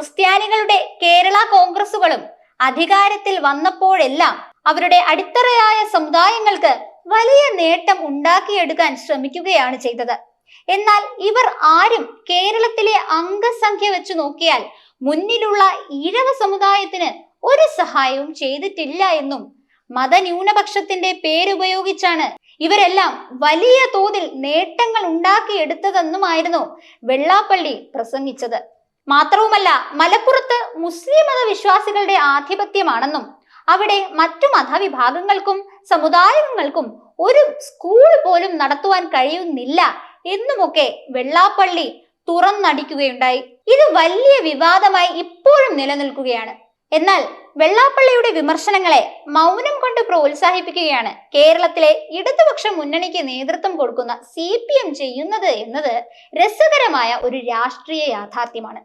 ക്രിസ്ത്യാനികളുടെ കേരള കോൺഗ്രസുകളും അധികാരത്തിൽ വന്നപ്പോഴെല്ലാം അവരുടെ അടിത്തറയായ സമുദായങ്ങൾക്ക് വലിയ നേട്ടം ഉണ്ടാക്കിയെടുക്കാൻ ശ്രമിക്കുകയാണ് ചെയ്തത്. എന്നാൽ ഇവർ ആരും കേരളത്തിലെ അംഗസംഖ്യ വെച്ച് നോക്കിയാൽ മുന്നിലുള്ള ഈഴവ സമുദായത്തിന് ഒരു സഹായവും ചെയ്തിട്ടില്ല എന്നും മതന്യൂനപക്ഷത്തിന്റെ പേരുപയോഗിച്ചാണ് ഇവരെല്ലാം വലിയ തോതിൽ നേട്ടങ്ങൾ ഉണ്ടാക്കിയെടുത്തതെന്നുമായിരുന്നു വെള്ളാപ്പള്ളി പ്രസംഗിച്ചത്. മാത്രവുമല്ല മലപ്പുറത്ത് മുസ്ലിം മതവിശ്വാസികളുടെ ആധിപത്യമാണെന്നും അവിടെ മറ്റു മതവിഭാഗങ്ങൾക്കും സമുദായങ്ങൾക്കും ഒരു സ്കൂൾ പോലും നടത്തുവാൻ കഴിയുന്നില്ല എന്നുമൊക്കെ വെള്ളാപ്പള്ളി തുറന്നടിക്കുകയുണ്ടായി. ഇത് വലിയ വിവാദമായി ഇപ്പോഴും നിലനിൽക്കുകയാണ്. എന്നാൽ വെള്ളാപ്പള്ളിയുടെ വിമർശനങ്ങളെ മൗനം കൊണ്ട് പ്രോത്സാഹിപ്പിക്കുകയാണ് കേരളത്തിലെ ഇടതുപക്ഷ മുന്നണിക്ക് നേതൃത്വം കൊടുക്കുന്ന സി ചെയ്യുന്നത് എന്നത് രസകരമായ ഒരു രാഷ്ട്രീയ യാഥാർത്ഥ്യമാണ്.